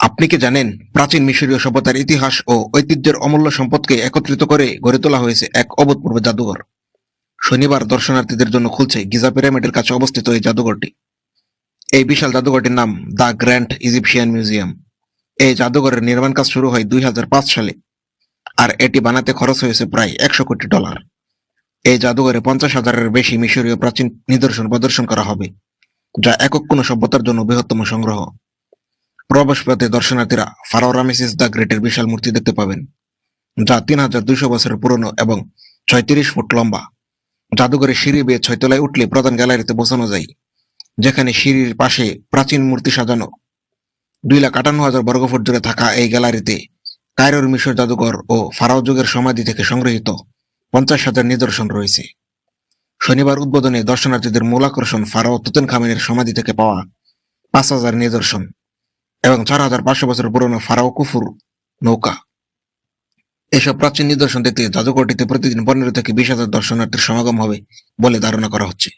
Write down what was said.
আপনি কি জানেন, প্রাচীন মিশরীয় সভ্যতার ইতিহাস ও ঐতিহ্যের অমূল্য সম্পদকে একত্রিত করে গড়ে তোলা হয়েছে এক অভূতপূর্ব জাদুঘর। শনিবার দর্শনার্থীদের জন্য খুলছে গিজা পিরামিডের কাছে অবস্থিত এই জাদুঘরটি। এই বিশাল জাদুঘরটির নাম দ্য গ্র্যান্ড ইজিপশিয়ান মিউজিয়াম। এই জাদুঘরের নির্মাণ কাজ শুরু হয় দুই হাজার পাঁচ সালে, আর এটি বানাতে খরচ হয়েছে প্রায় একশো কোটি ডলার। এই জাদুঘরে পঞ্চাশ হাজারের বেশি মিশরীয় প্রাচীন নিদর্শন প্রদর্শন করা হবে, যা একক কোনো সভ্যতার জন্য বৃহত্তম সংগ্রহ। প্রবেশপথে দর্শনার্থীরা ফারাও রামেসিস দ্য গ্রেটের বিশাল মূর্তি দেখতে পাবেন, যা তিন হাজার দুইশো বছরের পুরনো এবং ছয়ত্রিশ ফুট লম্বা। জাদুঘরের সিঁড়ি বেয়ে ছয়তলায় উঠলে প্রধান গ্যালারিতে বসানো যায়, যেখানে সিঁড়ির পাশে প্রাচীন মূর্তি সাজানো। দুই লাখ আটান্ন হাজার বর্গফুট জুড়ে থাকা এই গ্যালারিতে কায়রোর মিশর জাদুঘর ও ফারাও যুগের সমাধি থেকে সংগৃহীত পঞ্চাশ হাজার নিদর্শন রয়েছে। শনিবার উদ্বোধনে দর্শনার্থীদের মূল আকর্ষণ ফারাও তুতেন খামিনের সমাধি থেকে পাওয়া পাঁচ হাজার নিদর্শন। এবং চার হাজার পাঁচশো বছর পুরনো ফারাও কুফুর নৌকা। এসব প্রাচীন নিদর্শন দেখতে জাদুঘরটিতে প্রতিদিন পনেরো থেকে বিশ হাজার দর্শনার্থীর সমাগম হবে বলে ধারণা করা হচ্ছে।